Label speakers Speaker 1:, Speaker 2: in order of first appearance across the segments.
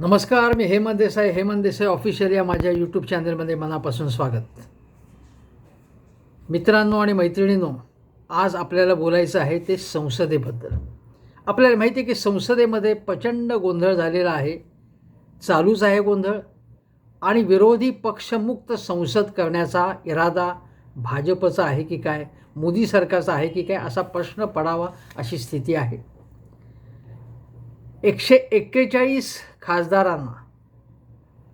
Speaker 1: नमस्कार मी हेमंत देसाई हेमंत देसाई ऑफिशियल या माझ्या यूट्यूब चॅनलमध्ये मनापासून स्वागत. मित्रांनो आणि मैत्रिणींनो आज आपल्याला बोलायचं आहे ते संसदेबद्दल. आपल्याला माहिती आहे की संसदेमध्ये प्रचंड गोंधळ झालेला आहे चालूच आहे गोंधळ आणि विरोधी पक्षमुक्त संसद करण्याचा इरादा भाजपचा आहे की काय मोदी सरकारचा आहे की काय असा प्रश्न पडावा अशी स्थिती आहे. एकशे एक्केचाळीस खासदारांना.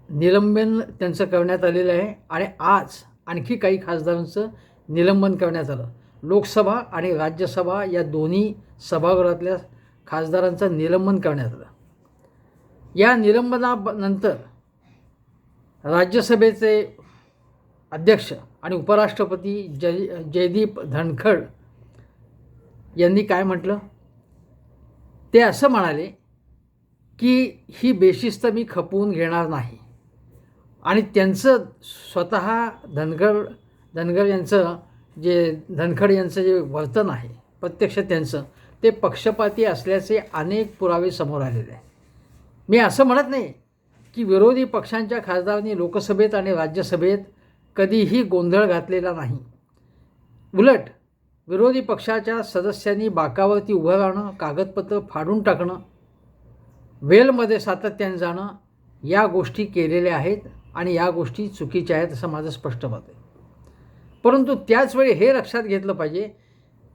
Speaker 1: निलंबन त्यांचं करण्यात आलेलं आहे आणि आज आणखी काही खासदारांचं निलंबन करण्यात आलं. लोकसभा आणि राज्यसभा या दोन्ही सभागृहातल्या खासदारांचं निलंबन करण्यात आलं. या निलंबनानंतर राज्यसभेचे अध्यक्ष आणि उपराष्ट्रपती जय जयदीप धनखड यांनी काय म्हटलं? ते असं म्हणाले की ही बेशिस्त मी खपवून घेणार नाही. आणि त्यांचं स्वतः धनगर धनगर यांचं जे धनखड यांचं जे वर्तन आहे प्रत्यक्ष त्यांचं ते पक्षपाती असल्याचे अनेक पुरावे समोर आलेले आहे मी असं म्हणत नाही की विरोधी पक्षांच्या खासदारांनी लोकसभेत आणि राज्यसभेत कधीही गोंधळ घातलेला नाही. उलट विरोधी पक्षाच्या सदस्यांनी बाकावरती उभं राहणं कागदपत्र फाडून टाकणं वेलमध्ये सातत्याने जाणं या गोष्टी केलेल्या आहेत आणि या गोष्टी चुकीच्या आहेत असं माझं स्पष्ट मत आहे. परंतु त्याचवेळी हे लक्षात घेतलं पाहिजे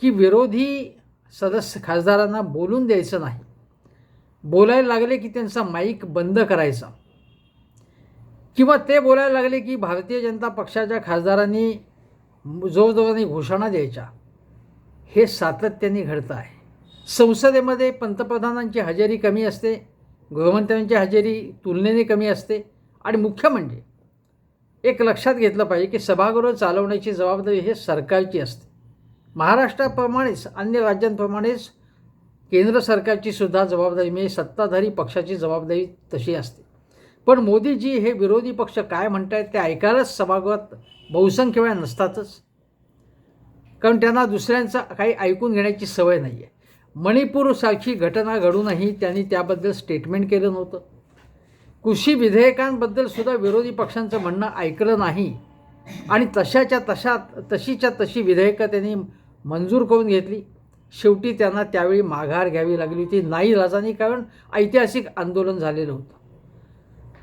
Speaker 1: की विरोधी सदस्य खासदारांना बोलून द्यायचं नाही. बोलायला लागले की त्यांचा माईक बंद करायचा. किंवा ते बोलायला लागले की भारतीय जनता पक्षाच्या खासदारांनी जोरजोराने घोषणा द्यायच्या. हे सातत्याने घडतं आहे. संसदेमध्ये पंतप्रधानांची हजेरी कमी असते. गृहमंत्र्यांची हजेरी तुलनेने कमी असते. आणि मुख्य म्हणजे एक लक्षात घेतलं पाहिजे की सभागृह चालवण्याची जबाबदारी हे सरकारची असते. महाराष्ट्राप्रमाणेच अन्य राज्यांप्रमाणेच केंद्र सरकारची सुद्धा जबाबदारी म्हणजे सत्ताधारी पक्षाची जबाबदारी तशी असते. पण मोदीजी हे विरोधी पक्ष काय म्हणत आहेत ते ऐकायलाच सभागृहात बहुसंख्य वेळा नसतातच. कारण त्यांना दुसऱ्यांचा काही ऐकून घेण्याची सवय नाही आहे मणिपूरसारखी घटना घडूनही त्यांनी त्याबद्दल स्टेटमेंट केलं नव्हतं. कृषी विधेयकांबद्दल सुद्धा विरोधी पक्षांचं म्हणणं ऐकलं नाही. आणि तशाच्या तशात तशीच्या तशी विधेयकं त्यांनी मंजूर करून घेतली. शेवटी त्यांना त्यावेळी माघार घ्यावी लागली होती. नाही राजानी कारण ऐतिहासिक आंदोलन झालेलं होतं.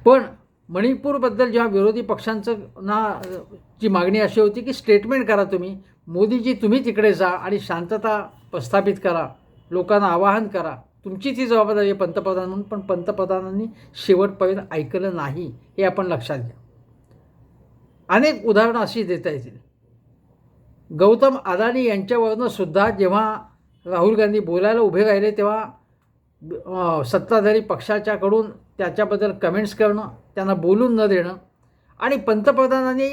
Speaker 1: पण मणिपूरबद्दल जेव्हा विरोधी पक्षांचं ना ची मागणी अशी होती की स्टेटमेंट करा तुम्ही. मोदीजी तुम्ही तिकडे जा आणि शांतता प्रस्थापित करा. लोकांना आवाहन करा. तुमची ती जबाबदारी आहे पंतप्रधान म्हणून पण पंतप्रधानांनी शेवटपर्यंत ऐकलं नाही हे आपण लक्षात घ्या. अनेक उदाहरणं अशी देता येतील. गौतम अदानी यांच्यावरनं सुद्धा जेव्हा राहुल गांधी बोलायला उभे राहिले तेव्हा सत्ताधारी पक्षाच्याकडून त्याच्याबद्दल कमेंट्स करणं त्यांना बोलून न देणं आणि पंतप्रधानांनी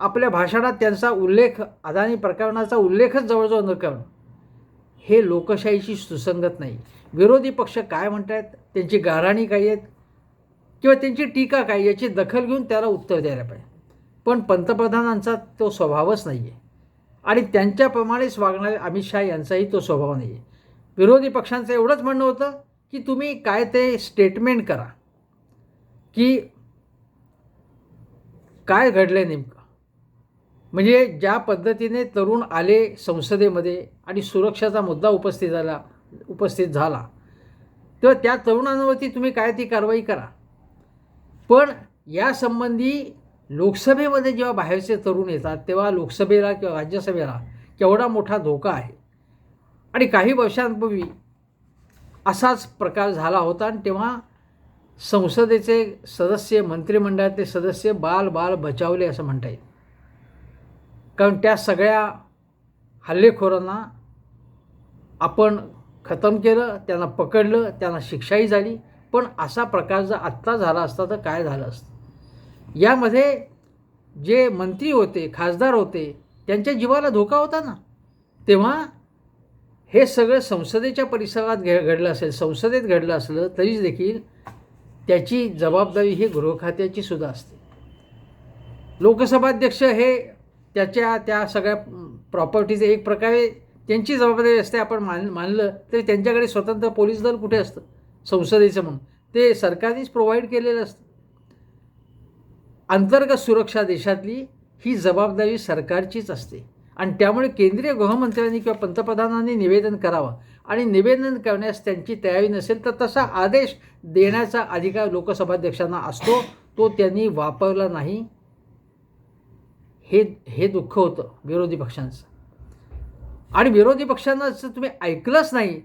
Speaker 1: आपल्या भाषणात त्यांचा उल्लेख अदानी प्रकरणाचा उल्लेखच जवळजवळ न करणं हे लोकशाहीशी सुसंगत नाही. विरोधी पक्ष काय म्हणत आहेत त्यांची गाराणी काय आहेत? किंवा त्यांची टीका काय याची दखल घेऊन त्याला उत्तर द्यायला पाहिजे. पण पंतप्रधानांचा तो स्वभावच नाही आहे आणि त्यांच्याप्रमाणेच वागणारे अमित शहा यांचाही तो स्वभाव नाही आहे विरोधी पक्षांचं एवढंच म्हणणं होतं की तुम्ही काय ते स्टेटमेंट करा. की काय घडलं आहे नेमकं? म्हणजे ज्या पद्धतीने तरुण आले संसदेमध्ये आणि सुरक्षाचा मुद्दा उपस्थित झाला उपस्थित झाला तर त्या तरुणांवरती तुम्ही काय ती कारवाई करा. पण यासंबंधी लोकसभेमध्ये जेव्हा बाहेरचे तरुण येतात तेव्हा लोकसभेला किंवा राज्यसभेला केवढा मोठा धोका आहे. आणि काही वर्षांपूर्वी असाच प्रकार झाला होता आणि तेव्हा संसदेचे सदस्य मंत्रिमंडळातले सदस्य बाल बाल बचावले असं म्हणता येईल. कारण त्या सगळ्या हल्लेखोरांना आपण खतम केलं त्यांना पकडलं त्यांना शिक्षाही झाली. पण असा प्रकार जर आत्ता झाला असता तर काय झालं असतं? यामध्ये जे मंत्री होते खासदार होते त्यांच्या जीवाला धोका होता ना? तेव्हा हे सगळं संसदेच्या परिसरात घ घडलं असेल संसदेत घडलं असलं तरीच देखील त्याची जबाबदारी ही गृहखात्याची सुद्धा असते. लोकसभाध्यक्ष हे त्याच्या त्या सगळ्या प्रॉपर्टीचे एक प्रकारे त्यांची जबाबदारी असते आपण मान मानलं तरी त्यांच्याकडे स्वतंत्र पोलीस दल कुठे असतं? संसदेचं म्हणून. ते सरकारनेच प्रोव्हाइड केलेलं असतं. अंतर्गत सुरक्षा देशातली ही जबाबदारी सरकारचीच असते. आणि त्यामुळे केंद्रीय गृहमंत्र्यांनी किंवा पंतप्रधानांनी निवेदन करावं. आणि निवेदन करण्यास त्यांची तयारी नसेल तर तसा आदेश देण्याचा अधिकार लोकसभाध्यक्षांना असतो. तो त्यांनी वापरला नाही. हे हे दुःख होतं विरोधी पक्षांचं. आणि विरोधी पक्षांना जर तुम्ही ऐकलंच नाही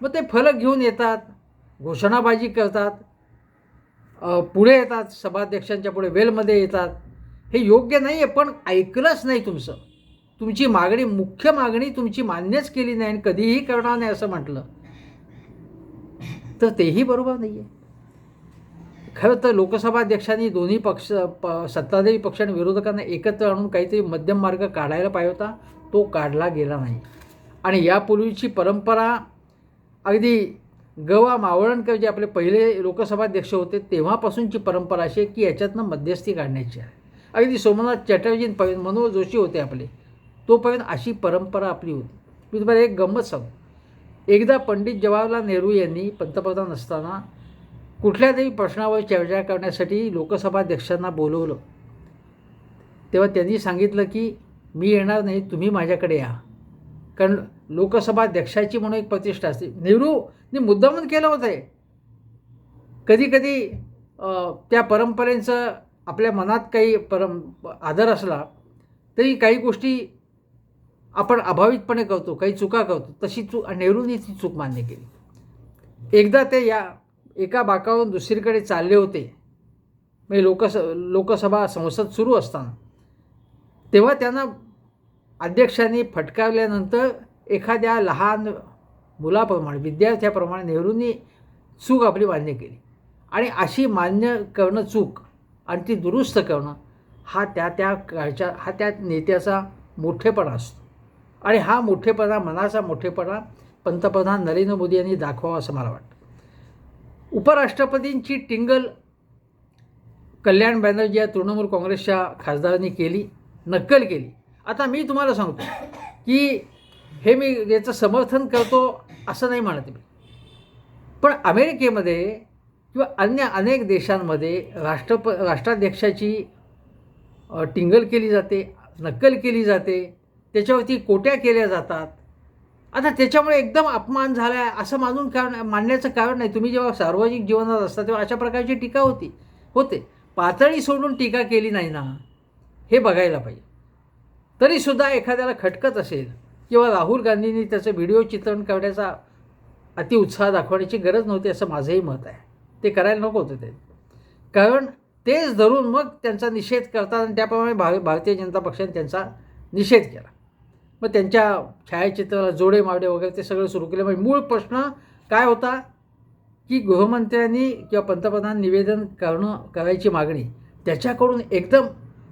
Speaker 1: मग ते फलक घेऊन येतात घोषणाबाजी करतात पुढे येतात सभाध्यक्षांच्या पुढे वेलमध्ये येतात. हे योग्य नाही आहे पण ऐकलंच नाही तुमचं. तुमची मागणी मुख्य मागणी तुमची मान्यच केली नाही आणि कधीही करणार नाही असं म्हटलं. तर तेही बरोबर नाही आहे खरं तर लोकसभा अध्यक्षांनी दोन्ही पक्ष प सत्ताधारी पक्ष आणि विरोधकांना एकत्र आणून काहीतरी मध्यम मार्ग काढायला पाहिजे होता तो काढला गेला नाही. आणि यापूर्वीची परंपरा अगदी गवा मावळणकर जे आपले पहिले लोकसभा अध्यक्ष होते तेव्हापासूनची परंपरा अशी आहे की याच्यातनं मध्यस्थी काढण्याची आहे. अगदी सोमनाथ चॅटर्जींपर्यंत मनोहर जोशी होते आपले तोपर्यंत अशी परंपरा आपली होती. मी तुम्हाला एक गंमत सांगू. एकदा पंडित जवाहरलाल नेहरू यांनी पंतप्रधान असताना कुठल्या तरी प्रश्नावर चर्चा करण्यासाठी लोकसभा अध्यक्षांना बोलवलं. तेव्हा त्यांनी सांगितलं की मी येणार नाही तुम्ही माझ्याकडे या. कारण लोकसभा अध्यक्षाची म्हणून एक प्रतिष्ठा असते. नेहरूने मुद्दामून केलं होतं. आहे कधी कधी त्या परंपरेचं आपल्या मनात काही परम आदर असला तरी काही गोष्टी आपण अभावितपणे करतो काही चुका करतो. तशी चूक नेहरूंनी ती चूक मान्य केली. एकदा ते या एका बाकावरून दुसरीकडे चालले होते. म्हणजे लोकस लोकसभा संसद सुरू असताना. तेव्हा त्यांना अध्यक्षांनी फटकावल्यानंतर एखाद्या लहान मुलाप्रमाणे विद्यार्थ्याप्रमाणे नेहरूंनी चूक आपली मान्य केली. आणि अशी मान्य करणं चूक आणि ती दुरुस्त करणं हा त्या त्या काळच्या हा त्या नेत्याचा मोठेपणा असतो. आणि हा मोठेपणा मनाचा मोठेपणा पंतप्रधान नरेंद्र मोदी यांनी दाखवावा असं मला वाटतं. उपराष्ट्रपतींची टिंगल कल्याण बॅनर्जी या तृणमूल काँग्रेसच्या खासदारांनी केली नक्कल केली. आता मी तुम्हाला सांगतो की हे मी याचं समर्थन करतो असं नाही म्हणत मी. पण अमेरिकेमध्ये किंवा अन्य अनेक देशांमध्ये राष्ट्रप राष्ट्राध्यक्षाची टिंगल केली जाते नक्कल केली जाते त्याच्यावरती कोट्या केल्या जातात. आता त्याच्यामुळे एकदम अपमान झाला आहे असं मानून कारण मानण्याचं कारण नाही. तुम्ही जेव्हा सार्वजनिक जीवनात असता तेव्हा अशा प्रकारची टीका होती. होते. पातळी सोडून टीका केली नाही ना हे बघायला पाहिजे. तरीसुद्धा एखाद्याला खटकत असेल किंवा राहुल गांधींनी त्याचं व्हिडिओ चित्रण करण्याचा अतिउत्साह दाखवण्याची गरज नव्हती असं माझंही मत आहे. ते करायला नको होतं ते. कारण तेच धरून मग त्यांचा निषेध करतात आणि त्याप्रमाणे भार भारतीय जनता पक्षाने त्यांचा निषेध केला. मग त्यांच्या छायाचित्राला जोडे मावडे वगैरे ते सगळं सुरू केलं. म्हणजे मूळ प्रश्न काय होता की गृहमंत्र्यांनी किंवा पंतप्रधान निवेदन करणं करायची मागणी त्याच्याकडून एकदम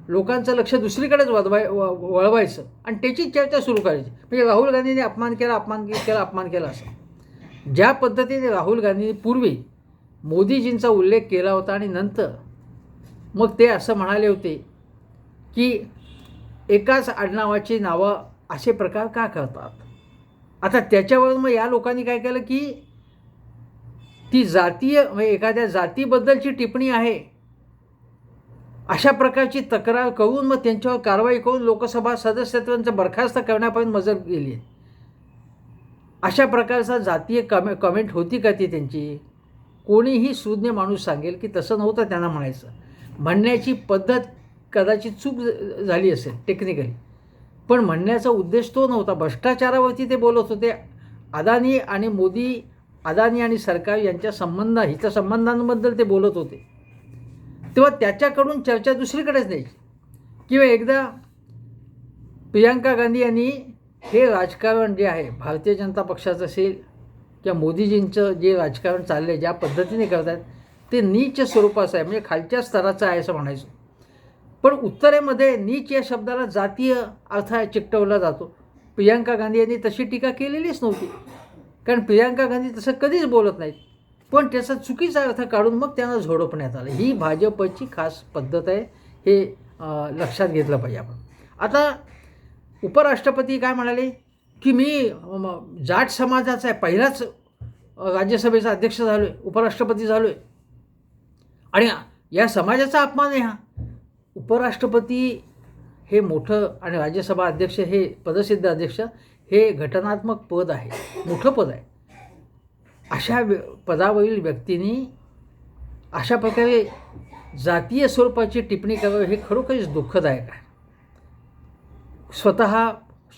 Speaker 1: लोकांचं लक्ष दुसरीकडेच वळवाय व- वळवायचं आणि त्याची चर्चा सुरू करायची. म्हणजे राहुल गांधींनी अपमान केला अपमान केला अपमान केला असं. ज्या पद्धतीने राहुल गांधींनी पूर्वी मोदीजींचा उल्लेख केला होता आणि नंतर मग ते असं म्हणाले होते की एकाच आडनावाची नावं असे प्रकार का करतात? आता त्याच्यावर मग या लोकांनी काय केलं की ती जातीय म्हणजे एखाद्या जातीबद्दलची टिप्पणी आहे. अशा प्रकारची तक्रार करून मग त्यांच्यावर कारवाई करून लोकसभा सदस्यत्वांचं बरखास्त करण्यापर्यंत मजल गेली. आहे अशा प्रकारचा जातीय कमे कमेंट होती का ती त्यांची? कोणीही सुज्ञ माणूस सांगेल की तसं नव्हतं त्यांना म्हणायचं. म्हणण्याची पद्धत कदाचित चूक झाली असेल टेक्निकली पण म्हणण्याचा उद्देश तो नव्हता. भ्रष्टाचारावरती ते बोलत होते. अदानी आणि मोदी अदानी आणि सरकार यांच्या संबंध हितसंबंधांबद्दल ते बोलत होते. तेव्हा त्याच्याकडून चर्चा दुसरीकडेच नाही किंवा एकदा प्रियांका गांधी यांनी हे राजकारण जे आहे भारतीय जनता पक्षाचं असेल किंवा मोदीजींचं जे राजकारण चाललं आहे ज्या पद्धतीने करत आहेत ते नीच स्वरूपाचं आहे. म्हणजे खालच्या स्तराचं आहे असं म्हणायचं. पण उत्तरेमध्ये नीच या शब्दाला जातीय अर्थ चिकटवला जातो. प्रियांका गांधी यांनी तशी टीका केलेलीच नव्हती. कारण प्रियांका गांधी तसं कधीच बोलत नाहीत. पण त्याचा चुकीचा अर्थ काढून मग त्यांना झोडपण्यात आलं. ही भाजपची खास पद्धत आहे हे लक्षात घेतलं पाहिजे आपण. आता उपराष्ट्रपती काय म्हणाले? की मी जाट समाजाचा आहे पहिलाच राज्यसभेचा अध्यक्ष झालो आहे उपराष्ट्रपती झालो आहे आणि या समाजाचा अपमान आहे हा. उपराष्ट्रपती हे मोठं आणि राज्यसभा अध्यक्ष हे पदसिद्ध अध्यक्ष हे घटनात्मक पद आहे मोठं पद आहे. अशा व्य पदावरील व्यक्तींनी अशा प्रकारे जातीय स्वरूपाची टिप्पणी करावी हे खरोखरच दुःखदायक आहे. स्वतः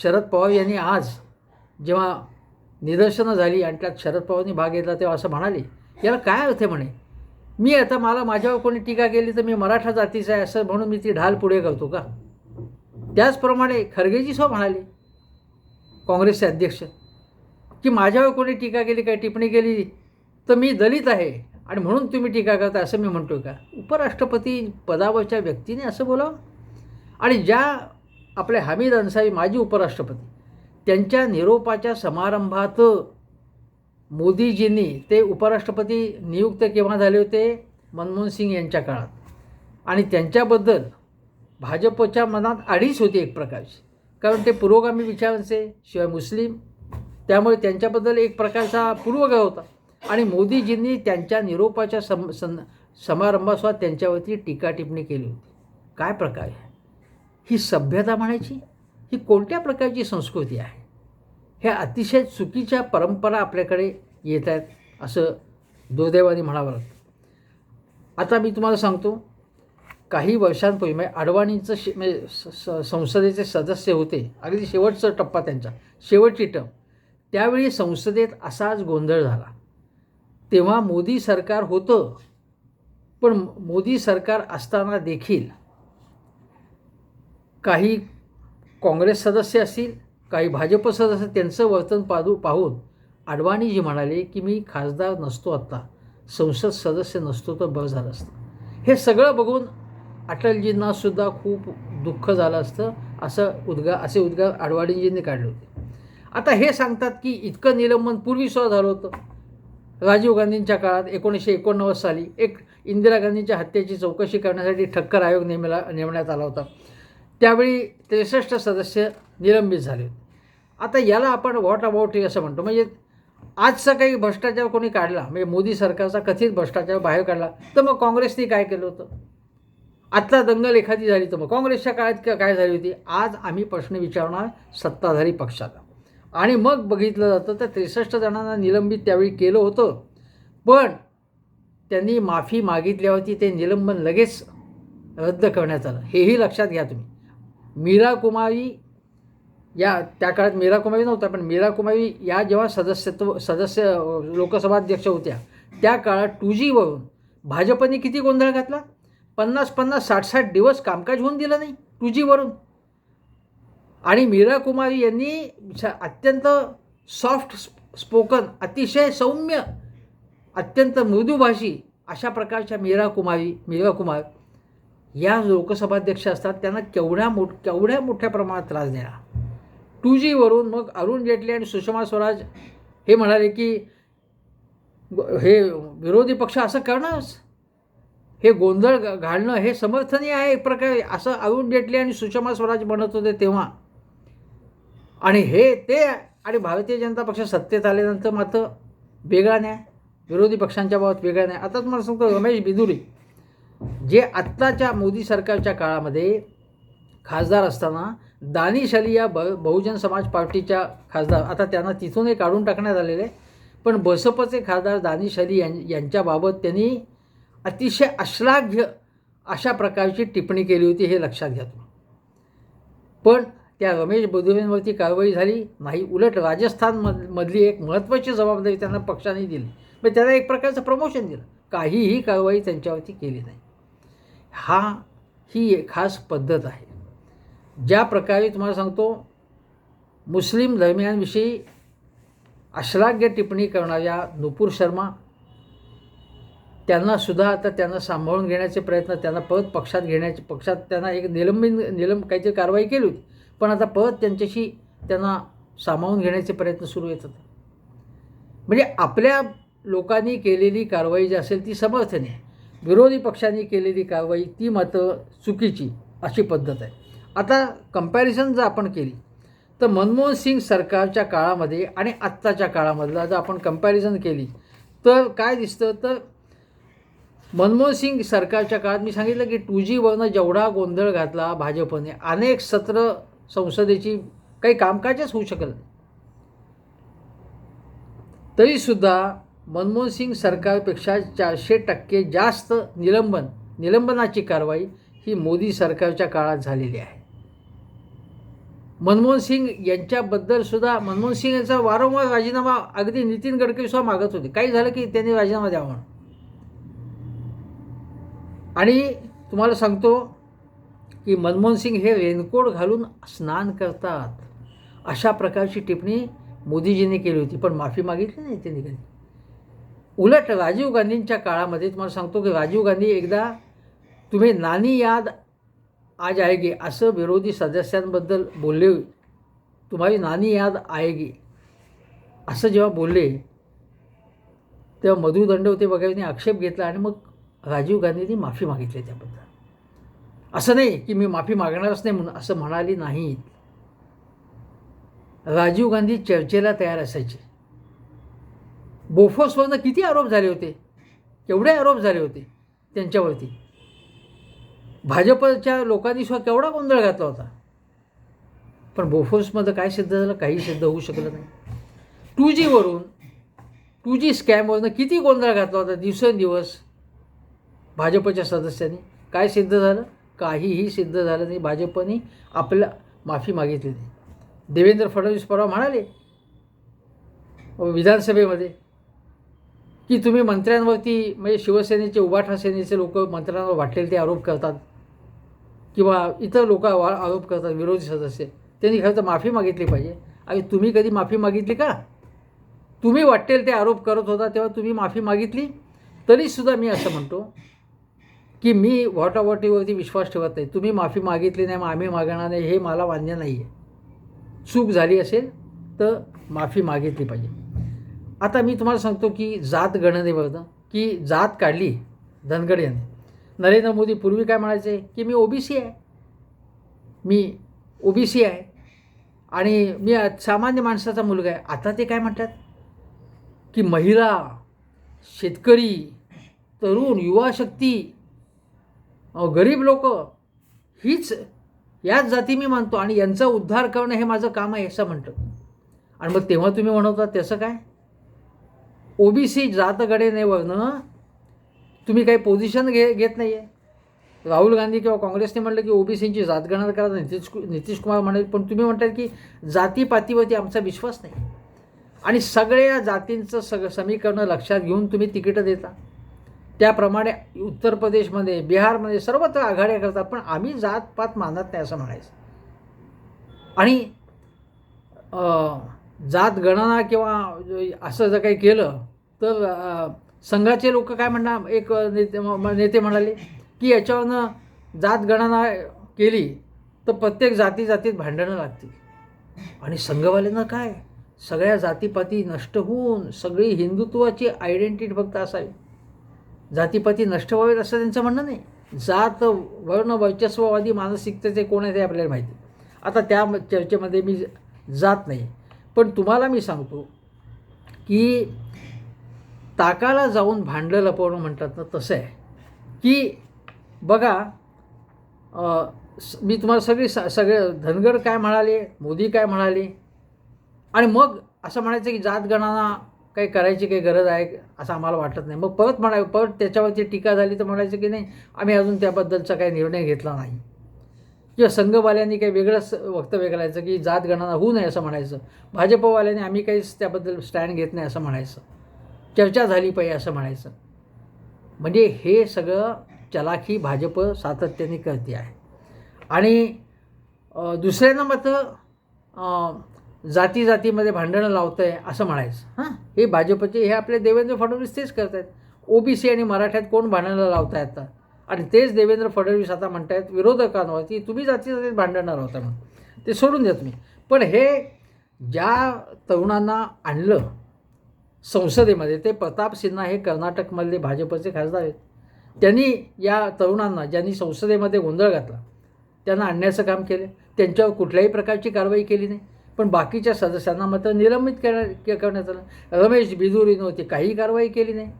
Speaker 1: शरद पवार यांनी आज जेव्हा निदर्शनं झाली आणि त्यात शरद पवारांनी भाग घेतला तेव्हा असं म्हणाले याला काय अर्थ आहे म्हणे? मी आता मला माझ्यावर कोणी टीका केली तर मी मराठा जातीचा आहे असं म्हणून मी ती ढाल पुढे करतो का? त्याचप्रमाणे खरगेजी सो म्हणाले काँग्रेसचे अध्यक्ष की माझ्यावर कोणी टीका केली काय टिप्पणी केली तर मी दलित आहे आणि म्हणून तुम्ही टीका करता असं मी म्हणतो का? उपराष्ट्रपती पदावरच्या व्यक्तीने असं बोलावं? आणि ज्या आपले हमीद अन्सारी माजी उपराष्ट्रपती त्यांच्या निरोपाच्या समारंभात मोदीजींनी ते उपराष्ट्रपती नियुक्त केव्हा झाले होते? मनमोहन सिंग यांच्या काळात. आणि त्यांच्याबद्दल भाजपच्या मनात आडीच होती एक प्रकारची कारण ते पुरोगामी विचारांचे शिवाय मुस्लिम. त्यामुळे त्यांच्याबद्दल एक प्रकारचा पूर्वग्रह होता. आणि मोदीजींनी त्यांच्या निरोपाच्या सम सं समारंभासुद्धा त्यांच्यावरती टीका टिप्पणी केली होती. काय प्रकार आहे? ही सभ्यता म्हणायची? ही कोणत्या प्रकारची संस्कृती आहे? ह्या अतिशय चुकीच्या परंपरा आपल्याकडे येत आहेत असं दुर्दैवाने म्हणावं लागतं. आता मी तुम्हाला सांगतो काही वर्षांपूर्वी म्हणजे अडवाणींचं शे म्हणजे स स संसदेचे सदस्य होते अगदी शेवटचा टप्पा त्यांचा शेवटची टप त्यावेळी संसदेत असाच गोंधळ झाला. तेव्हा मोदी सरकार होतं पण मोदी सरकार असताना देखील काही काँग्रेस सदस्य असतील काही भाजप सदस्य त्यांचं वर्तन पाहू पाहून अडवाणीजी म्हणाले की मी खासदार नसतो आत्ता संसद सदस्य नसतो तर बरं झालं असतं. हे सगळं बघून अटलजींनासुद्धा खूप दुःख झालं असतं असं उद्गार असे उद्गार अडवाणीजींनी काढले होते. आता हे सांगतात की इतकं निलंबन पूर्वीसुद्धा झालं होतं. राजीव गांधींच्या काळात एकोणीसशे एकोणनव्वद साली एक इंदिरा गांधींच्या हत्येची चौकशी करण्यासाठी ठक्कर आयोग नेमला नेमण्यात आला होता. त्यावेळी त्रेसष्ट सदस्य निलंबित झाले. आता याला आपण व्हॉट अबाउट असं म्हणतो. म्हणजे आजचा काही भ्रष्टाचार कोणी काढला म्हणजे मोदी सरकारचा कथित भ्रष्टाचार बाहेर काढला तर मग काँग्रेसने काय केलं होतं? आत्ता दंगल एखादी झाली तर मग काँग्रेसच्या काळात काय झाली होती? आज आम्ही प्रश्न विचारणार सत्ताधारी पक्षाला. आणि मग बघितलं जातं तर त्रेसष्ट जणांना निलंबित त्यावेळी केलं होतं. पण त्यांनी माफी मागितल्यावरती ते निलंबन लगेच रद्द करण्यात आलं. हेही लक्षात घ्या तुम्ही. मीरा कुमारी या त्या काळात मीरा कुमारी नव्हता पण मीरा कुमारी या जेव्हा सदस्यत्व सदस्य लोकसभाध्यक्ष होत्या त्या काळात टू जीवरून भाजपने किती गोंधळ घातला? पन्नास पन्नास साठ साठ दिवस कामकाज होऊन दिलं नाही टू जीवरून आणि मीरा कुमारी यांनी अत्यंत सॉफ्ट स्पोकन अतिशय सौम्य अत्यंत मृदुभाषी अशा प्रकारच्या मीरा कुमारी मीरा कुमार या लोकसभाध्यक्ष असतात त्यांना केवढ्या मोठ केवढ्या मोठ्या प्रमाणात त्रास दिला टू जीवरून मग अरुण जेटली आणि सुषमा स्वराज हे म्हणाले की हे विरोधी पक्ष असं करणंच. हे गोंधळ घालणं हे समर्थनीय आहे एक प्रकारे असं अरुण जेटली आणि सुषमा स्वराज म्हणत होते तेव्हा. आणि हे ते आणि भारतीय जनता पक्ष सत्तेत आल्यानंतर मात्र वेगळा न्याय विरोधी पक्षांच्या बाबत वेगळा न्याय. आताच मला सांगतो रमेश बिदुरी जे आत्ताच्या मोदी सरकारच्या काळामध्ये खासदार असताना दानिश अली या ब बहुजन समाज पार्टीच्या खासदार आता त्यांना तिथूनही काढून टाकण्यात आलेले पण बसपचे खासदार दानिश अली यां यांच्याबाबत त्यांनी अतिशय अश्लाघ्य अशा प्रकारची टिप्पणी केली होती हे लक्षात घ्या तुम्ही. पण त्या रमेश बदुरेंवरती कारवाई झाली नाही उलट राजस्थानमध मधली एक महत्त्वाची जबाबदारी त्यांना पक्षाने दिली. मग त्यांना एक प्रकारचं प्रमोशन दिलं. काहीही कारवाई त्यांच्यावरती केली नाही. हा ही एक खास पद्धत आहे. ज्या प्रकारे तुम्हाला सांगतो मुस्लिम धर्मियांविषयी अश्लाघ्य टिप्पणी करणाऱ्या नुपूर शर्मा त्यांनासुद्धा आता त्यांना सांभाळून घेण्याचे प्रयत्न त्यांना परत पक्षात घेण्याचे पक्षात त्यांना एक निलंबित निलंब काहीतरी कारवाई केली होती पण आता परत त्यांच्याशी त्यांना सामावून घेण्याचे प्रयत्न सुरू येतात म्हणजे आपल्या लोकांनी केलेली कारवाई जी असेल ती समर्थनीय विरोधी पक्षांनी केलेली कारवाई ती मात्र चुकीची अशी पद्धत आहे. आता कंपॅरिझन जर आपण केली तर मनमोहन सिंग सरकारच्या काळामध्ये आणि आत्ताच्या काळामधला जर आपण कंपॅरिझन केली तर काय दिसतं? तर मनमोहन सिंग सरकारच्या काळात मी सांगितलं की टू जीवरनं जेवढा गोंधळ घातला भाजपने अनेक सत्र संसदेची काही कामकाजच होऊ शकत नाही. तरीसुद्धा मनमोहन सिंग सरकारपेक्षा चारशे टक्के जास्त निलंबन निलंबनाची कारवाई ही मोदी सरकारच्या काळात झालेली आहे. मनमोहन सिंग यांच्याबद्दल सुद्धा मनमोहन सिंग यांचा वारंवार राजीनामा अगदी नितीन गडकरी सुद्धा मागत होते. काही झालं की त्यांनी राजीनामा द्यावा म्हणून. आणि तुम्हाला सांगतो की मनमोहन सिंग हे रेनकोट घालून स्नान करतात. अशा प्रकारची टिप्पणी मोदीजींनी केली होती पण माफी मागितली नाही त्यांनी कधी. उलट राजीव गांधींच्या काळामध्ये तुम्हाला सांगतो की राजीव गांधी एकदा तुम्ही नानी याद आज आएगी असं विरोधी सदस्यांबद्दल बोलले तुम्हाला नानी याद आएगी असं जेव्हा बोलले तेव्हा मधु दंडवते वगैरेने आक्षेप घेतला आणि मग राजीव गांधींनी माफी मागितली त्याबद्दल. असं नाही की मी माफी मागणारच नाही म्हणून असं म्हणाली नाहीत. राजीव गांधी चर्चेला तयार असायचे. बोफोर्सवरनं किती आरोप झाले होते? केवढे आरोप झाले होते त्यांच्यावरती? भाजपच्या लोकांनी सुद्धा केवढा गोंधळ घातला होता? पण बोफोर्समध्ये काय सिद्ध झालं? काही सिद्ध होऊ शकलं नाही. टू जीवरून टू जी स्कॅमवरनं किती गोंधळ घातला होता दिवसेंदिवस भाजपच्या सदस्यांनी? काय सिद्ध झालं? काहीही सिद्ध झालं नाही. भाजपने आपल्या माफी मागितली नाही. देवेंद्र फडणवीस परवा म्हणाले विधानसभेमध्ये की तुम्ही मंत्र्यांवरती म्हणजे शिवसेनेचे उबाठा सेनेचे लोक मंत्र्यांवर वाटलेले ते आरोप करतात. किंवा इतर लोक आरोप करतात विरोधी सदस्य. त्यांनी खरं तर माफी मागितली पाहिजे. आणि तुम्ही कधी माफी मागितली का? तुम्ही वाटेल ते आरोप करत होता तेव्हा तुम्ही माफी मागितली? तरीसुद्धा मी असं म्हणतो की मी वॉटावॉटीवरती विश्वास ठेवत नाही. तुम्ही माफी मागितली नाही मग आम्ही मागणार नाही हे मला मान्य नाही आहे चूक झाली असेल तर माफी मागितली पाहिजे. आता मी तुम्हाला सांगतो की जात गणनेबद्दल की जात काढली धनगड यांनी. नरेंद्र मोदी पूर्वी काय म्हणायचे? की मी ओबीसी आहे. मी ओबीसी आहे. आणि मी सामान्य माणसाचा मुलगा आहे. आता ते काय म्हणतात? की महिला शेतकरी तरुण युवा शक्ती गरीब लोक हीच याच जाती मी मानतो. आणि यांचा उद्धार करणं हे माझं काम आहे असं म्हणतं आणि मग तेव्हा तुम्ही म्हणवता त्याचं काय? ओबीसी जातगणनेवरनं तुम्ही काही पोझिशन घे घेत नाही आहे राहुल गांधी किंवा काँग्रेसने म्हटलं की ओबीसींची जातगणना करा नितीश नितीश कुमार म्हणाले पण तुम्ही म्हणतात की जातीपातीवरती आमचा विश्वास नाही. आणि सगळ्या जातींचं सग समीकरणं लक्षात घेऊन तुम्ही तिकीटं देता. त्याप्रमाणे उत्तर प्रदेशमध्ये बिहारमध्ये सर्वत्र आघाड्या करतात पण आम्ही जातपात मानत नाही असं म्हणायचं. आणि जात गणना किंवा असं जर काही केलं तर संघाचे लोक काय म्हणणार? एक नेते नेते म्हणाले की याच्यावरनं जात गणना केली तर प्रत्येक जाती जातीत भांडणं लागतील. आणि संघवाल्यांना काय? सगळ्या जातीपाती नष्ट होऊन सगळी हिंदुत्वाची आयडेंटिटी फक्त असावी. जातीपाती नष्ट व्हावेत असं त्यांचं म्हणणं नाही. जात वर्ण वर्चस्ववादी मानसिकतेचे कोण आहे ते आपल्याला माहिती आता त्या चर्चेमध्ये मी जात नाही. पण तुम्हाला मी सांगतो की ताकाला जाऊन भांडलं लपवणं म्हणतात ना तसं आहे. की बघा मी तुम्हाला सगळी स सगळे धनगड काय म्हणाले मोदी काय म्हणाले आणि मग असं म्हणायचं की जातगणांना काही करायची काही गरज आहे असं आम्हाला वाटत नाही. मग परत म्हणा परत त्याच्यावरती टीका झाली तर म्हणायचं की नाही आम्ही अजून त्याबद्दलचा काही निर्णय घेतला नाही. किंवा संघवाल्यांनी काही वेगळंच वक्तव्य करायचं की जात गणना होऊ नये असं म्हणायचं. भाजपवाल्यांनी आम्ही काहीच त्याबद्दल स्टँड घेत नाही असं म्हणायचं. चर्चा झाली पाहिजे असं म्हणायचं. म्हणजे हे सगळं चलाखी भाजप सातत्याने करते आहे. आणि दुसऱ्यांना मात्र जाती जातीमध्ये भांडणं लावतं आहे असं म्हणायचं. हां. हे भाजपचे हे आपले देवेंद्र फडणवीस तेच करत आहेत ओबीसी आणि मराठ्यात कोण भांडणं लावत आहेत आता? आणि तेच देवेंद्र फडणवीस आता म्हणत आहेत विरोधकांवरती तुम्ही जाती जातीत भांडणं लावता म्हणून. ते सोडून द्या तुम्ही. पण हे ज्या तरुणांना आणलं संसदेमध्ये ते प्रताप सिन्हा हे कर्नाटकमधले भाजपचे खासदार आहेत. त्यांनी या तरुणांना ज्यांनी संसदेमध्ये गोंधळ घातला त्यांना आणण्याचं काम केलं. त्यांच्यावर कुठल्याही प्रकारची कारवाई केली नाही. पण बाकीच्या सदस्यांना मात्र निलंबित करण्या करण्यात आलं. रमेश बिदुरीनं ती काही कारवाई केली नाही.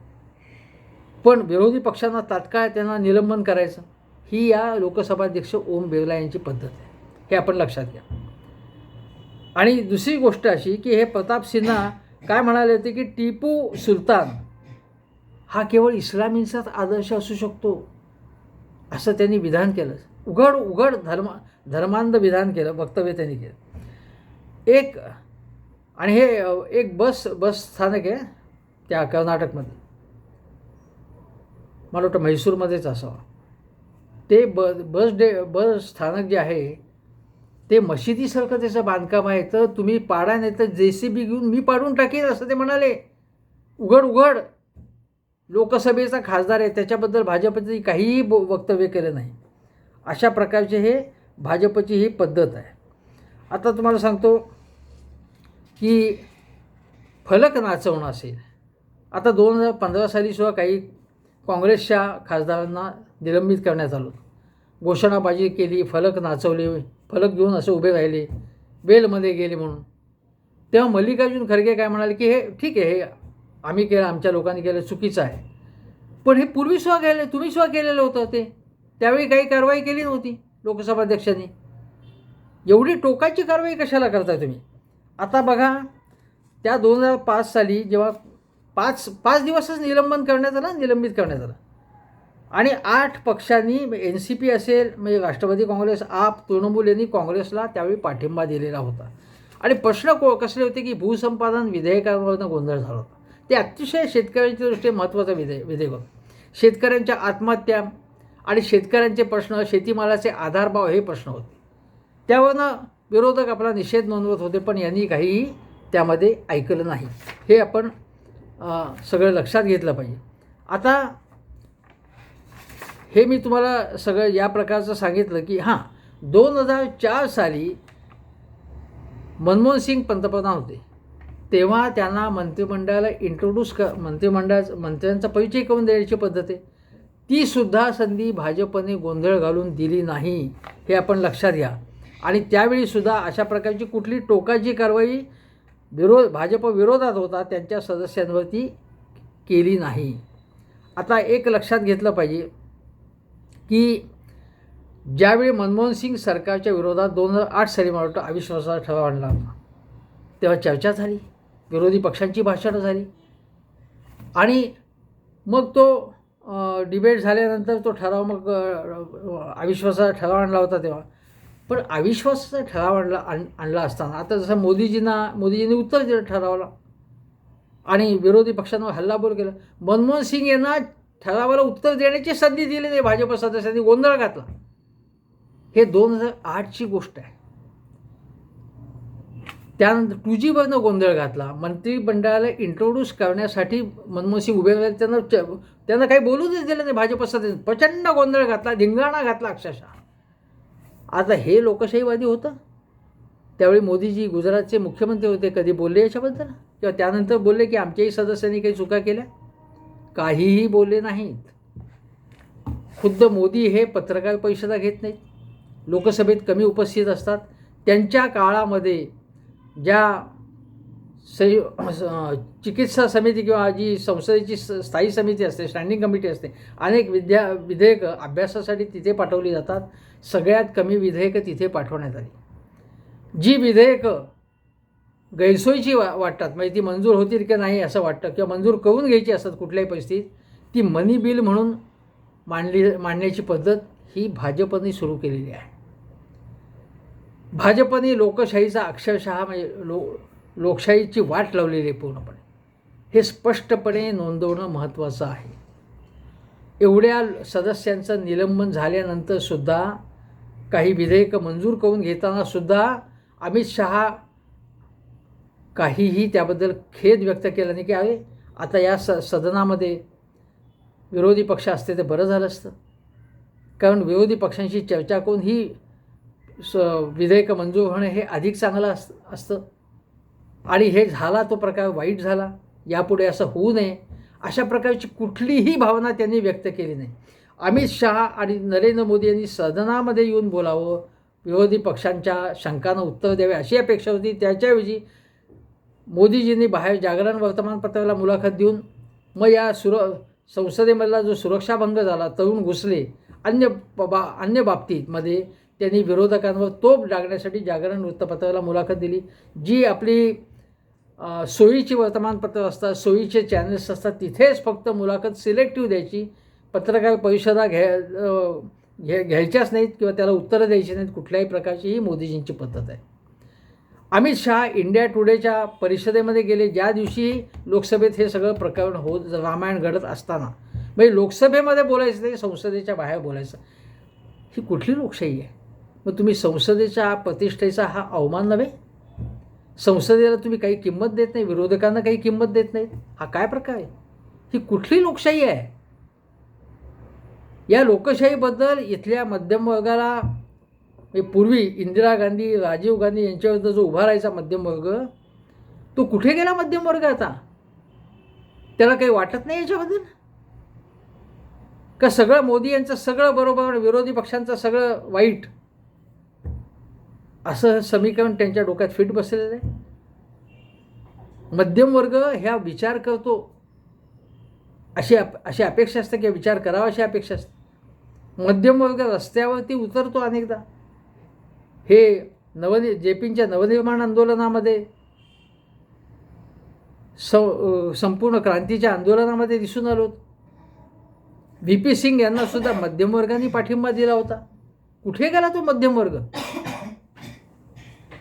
Speaker 1: पण विरोधी पक्षांना तात्काळ त्यांना निलंबन करायचं ही या लोकसभाध्यक्ष ओम बिर्ला यांची पद्धत आहे. हे आपण लक्षात घ्या. आणि दुसरी गोष्ट अशी की हे प्रताप सिन्हा काय म्हणाले होते की टिपू सुलतान हा केवळ इस्लामींचाच आदर्श असू शकतो असं त्यांनी विधान केलं. उघड उघड धर्म धर्मांध विधान केलं वक्तव्य त्यांनी केलं. एक आणि हे एक बस बस स्थानक आहे त्या कर्नाटकमध्ये. मला वाटतं म्हैसूरमध्येच असावं. ते ब बस डे बस स्थानक जे आहे ते मशिदीसारखं त्याचं बांधकाम आहे तर तुम्ही पाडा नाही तर जे सी बी घेऊन मी पाडून टाकेन असं ते म्हणाले. उघड उघड. लोकसभेचा खासदार आहे त्याच्याबद्दल भाजपचे काहीही ब वक्तव्य केलं नाही. अशा प्रकारचे हे भाजपची ही पद्धत आहे. आता तुम्हाला सांगतो की फलक नाचवणं असेल. आता दोन हजार पंधरा सालीसुद्धा काही काँग्रेसच्या खासदारांना निलंबित करण्यात आलं. घोषणाबाजी केली फलक नाचवले फलक घेऊन असे उभे राहिले. वेलमध्ये गेले म्हणून. तेव्हा मल्लिकार्जुन खरगे काय म्हणाले की हे ठीक आहे हे आम्ही केलं आमच्या लोकांनी केलं चुकीचं आहे. पण हे पूर्वी सुद्धा केलं तुम्ही सुद्धा केलेलं होतं ते. त्यावेळी काही कारवाई केली नव्हती लोकसभाध्यक्षांनी एवढी टोकाची कारवाई कशाला करता तुम्ही? आता बघा त्या दोन हजार पाच साली जेव्हा पाच पाच दिवसच निलंबन करण्यात आलं निलंबित करण्यात आलं. आणि आठ पक्षांनी एन सी पी असेल म्हणजे राष्ट्रवादी काँग्रेस आप तृणमूल यांनी काँग्रेसला त्यावेळी पाठिंबा दिलेला होता. आणि प्रश्न को कसले होते की भूसंपादन विधेयकावरनं गोंधळ झाला होता. ते अतिशय शेतकऱ्यांच्या दृष्टीने महत्त्वाचं विधेय विधेयक होतं. शेतकऱ्यांच्या आत्महत्या आणि शेतकऱ्यांचे प्रश्न शेतीमालाचे आधारभाव हे प्रश्न होते. त्यावरनं विरोधक आपला निषेध नोंदवत होते पण यांनी काहीही त्यामध्ये ऐकलं नाही. हे आपण सगळं लक्षात घेतलं पाहिजे. आता हे मी तुम्हाला सगळं या प्रकारचं सांगितलं की हां दोन हजार चार साली मनमोहन सिंग पंतप्रधान होते. तेव्हा त्यांना मंत्रिमंडळाला इंट्रोड्यूस क मंत्रिमंडळाचं मंत्र्यांचा परिचय करून देण्याची पद्धत आहे. ती सुद्धा संधी भाजपने गोंधळ घालून दिली नाही हे आपण लक्षात घ्या. आणि त्यावेळीसुद्धा अशा प्रकारची कुठली टोकाची कारवाई विरोध भाजप विरोधात होता त्यांच्या सदस्यांवरती केली नाही. आता एक लक्षात घेतलं पाहिजे. की ज्यावेळी मनमोहन सिंग सरकारच्या विरोधात दोन हजार आठ साली मला वाटतं अविश्वासाचा ठराव आणला होता तेव्हा चर्चा झाली विरोधी पक्षांची भाषणं झाली. आणि मग तो डिबेट झाल्यानंतर तो ठराव मग अविश्वासाचा ठराव आणला होता तेव्हा. पण अविश्वासाचा ठराव आणला आण आणला असताना आता जसं मोदीजींना मोदीजींनी उत्तर दिलं ठरावला. आणि विरोधी पक्षांवर हल्लाबोल केला. मनमोहन सिंग यांना ठरावाला उत्तर देण्याची संधी दिली नाही भाजप सदस्यांनी गोंधळ घातला. हे दोन हजार आठची गोष्ट आहे. त्यानंतर टू जीवरनं गोंधळ घातला. मंत्रिमंडळाला इंट्रोड्यूस करण्यासाठी मनमोहन सिंग उभे राहिले. त्यांना च- त्यांना काही बोलूच दिलं नाही भाजप सदस्य. प्रचंड गोंधळ घातला धिंगाणा घातला अक्षरशः. आता हे लोकशाहीवादी होतं? त्यावेळी मोदीजी गुजरातचे मुख्यमंत्री होते कधी बोलले याच्याबद्दल? किंवा त्यानंतर बोलले की आमच्याही सदस्यांनी काही चुका केल्या? काहीही बोलले नाहीत. खुद्द मोदी हे पत्रकार परिषदा घेत नाहीत. लोकसभेत कमी उपस्थित असतात. त्यांच्या काळामध्ये ज्या संयु स- चिकित्सा समिती किंवा जी संसदेची स्थायी समिती असते स्टँडिंग कमिटी असते अनेक विद्या विधेयकं अभ्यासासाठी तिथे पाठवली जातात. सगळ्यात कमी विधेयकं तिथे पाठवण्यात आली. जी विधेयकं गैरसोयीची वा वाटतात. म्हणजे ती मंजूर होतील की नाही असं वाटतं. किंवा मंजूर करून घ्यायची असतात कुठल्याही परिस्थितीत ती मनी बिल म्हणून मांडली मांडण्याची पद्धत ही भाजपने सुरू केलेली आहे. भाजपने लोकशाहीचा अक्षरशः म्हणजे लो लोकशाहीची वाट लावलेली आहे पूर्णपणे. हे स्पष्टपणे नोंदवणं महत्त्वाचं आहे. एवढ्या सदस्यांचं निलंबन झाल्यानंतरसुद्धा काही विधेयकं मंजूर करून घेतानासुद्धा अमित शहा काहीही त्याबद्दल खेद व्यक्त केला नाही की अरे आता या स सदनामध्ये विरोधी पक्ष असते ते बरं झालं असतं. कारण विरोधी पक्षांशी चर्चा करून ही स विधेयकं मंजूर होणं हे अधिक चांगलं अस असतं. आणि हे झाला तो प्रकार वाईट झाला यापुढे असं होऊ नये अशा प्रकारची कुठलीही भावना त्यांनी व्यक्त केली नाही. अमित शहा आणि नरेंद्र मोदी यांनी सदनामध्ये येऊन बोलावं विरोधी पक्षांच्या शंकांना उत्तर द्यावे अशी अपेक्षा होती. त्याच्याऐवजी मोदीजींनी बाहेर जागरण वर्तमानपत्राला मुलाखत देऊन मग या सुर संसदेमधला जो सुरक्षाभंग झाला तरुण घुसले अन्य बा अन्य बाबतीमध्ये त्यांनी विरोधकांवर तोप डागण्यासाठी जागरण वृत्तपत्राला मुलाखत दिली जी आपली सोयीची वर्तमानपत्रं असतात सोयीचे चॅनल्स असतात तिथेच फक्त मुलाखत सिलेक्टिव्ह द्यायची पत्रकार परिषदा घ्या घ्या घ्यायच्याच नाहीत किंवा त्याला उत्तरं द्यायची नाहीत कुठल्याही प्रकारची ही मोदीजींची पद्धत आहे. अमित शहा इंडिया टुडेच्या परिषदेमध्ये गेले. ज्या दिवशी लोकसभेत हे सगळं प्रकरण होत रामायण घडत असताना म्हणजे लोकसभेमध्ये बोलायचं नाही संसदेच्या बाहेर बोलायचं. ही कुठली लोकशाही आहे? मग तुम्ही संसदेच्या प्रतिष्ठेचा हा अवमान नव्हे? संसदेला तुम्ही काही किंमत देत नाही विरोधकांना काही किंमत देत नाहीत हा काय प्रकार आहे? ही कुठली लोकशाही आहे? या लोकशाहीबद्दल इथल्या मध्यम वर्गाला म्हणजे पूर्वी इंदिरा गांधी राजीव गांधी यांच्याविरुद्ध जो उभा राहायचा मध्यम वर्ग तो कुठे गेला मध्यम वर्ग आता? त्याला काही वाटत नाही याच्याबद्दल? का सगळं मोदी यांचं सगळं बरोबर विरोधी पक्षांचं सगळं वाईट? असं समीकरण त्यांच्या डोक्यात फिट बसलेलं आहे? मध्यम वर्ग ह्या विचार करतो. अशी अप अशी अपेक्षा असते किंवा विचार करावा अशी अपेक्षा असते. मध्यम वर्ग रस्त्यावरती उतरतो अनेकदा. हे नवनि जेपींच्या नवनिर्माण आंदोलनामध्ये स संपूर्ण क्रांतीच्या आंदोलनामध्ये दिसून आलो. व्ही पी सिंग यांनासुद्धा मध्यमवर्गाने पाठिंबा दिला होता. कुठे गेला तो मध्यमवर्ग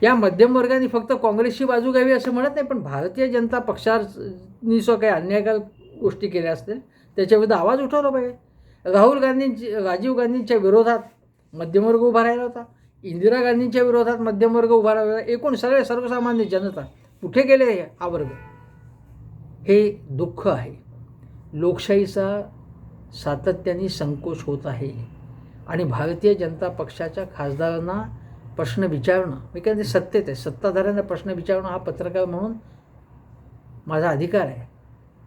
Speaker 1: या मध्यमवर्गाने फक्त काँग्रेसची बाजू घ्यावी असं म्हणत नाही पण भारतीय जनता पक्षानी सो काही काय गोष्टी केल्या असतील त्याच्याविरुद्ध आवाज उठवला पाहिजे. राहुल गांधींची राजीव गांधींच्या विरोधात मध्यमवर्ग उभा राहिला होता. इंदिरा गांधींच्या विरोधात मध्यमवर्ग उभा राहिला. एकूण सगळे सर्वसामान्य जनता कुठे गेले हे- हा वर्ग हे दुःख आहे. लोकशाहीचा सातत्याने संकोच होत आहे. आणि भारतीय जनता पक्षाच्या खासदारांना प्रश्न विचारणं मी काय ते सत्तेत आहे. सत्ताधाऱ्यांना प्रश्न विचारणं हा पत्रकार म्हणून माझा अधिकार आहे.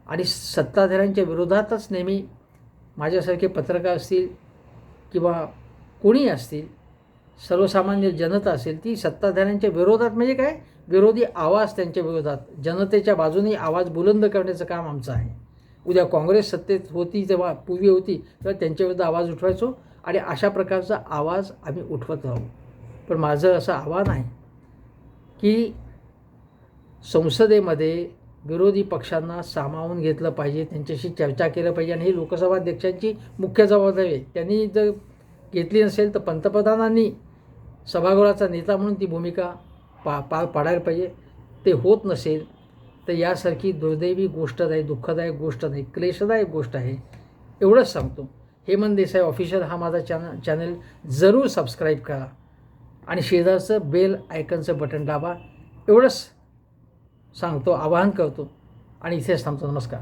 Speaker 1: आणि सत्ताधाऱ्यांच्या विरोधातच नेहमी माझ्यासारखे पत्रकार असतील किंवा कोणी असतील सर्वसामान्य जनता असेल ती सत्ताधाऱ्यांच्या विरोधात म्हणजे काय? विरोधी आवाज त्यांच्या विरोधात. जनतेच्या बाजूने आवाज बुलंद करण्याचं काम आमचं आहे. उद्या काँग्रेस सत्तेत होती तेव्हा पूर्वी होती तेव्हा त्यांच्याविरुद्ध आवाज उठवायचो आणि अशा प्रकारचा आवाज आम्ही उठवत राहू. पण माझं असं आव्हान आहे की संसदेमध्ये विरोधी पक्षांना सामावून घेतलं पाहिजे त्यांच्याशी चर्चा केलं पाहिजे आणि ही लोकसभा अध्यक्षांची मुख्य जबाबदारी आहे. त्यांनी जर घेतली नसेल तर पंतप्रधानांनी सभागृहाचा नेता म्हणून ती भूमिका पा पार पाडायला पाहिजे. ते होत नसेल तर यासारखी दुर्दैवी गोष्ट नाही दुःखदायक गोष्ट नाही क्लेशदायक गोष्ट आहे एवढंच सांगतो. हेमंत देसाई ऑफिशियल हा माझा चॅनल चॅनल जरूर सबस्क्राईब करा. आणि शेजारचं बेल आयकनचं बटन दाबा. एवढंच सांगतो आवाहन करतो. आणि इथेच थांबतो. नमस्कार.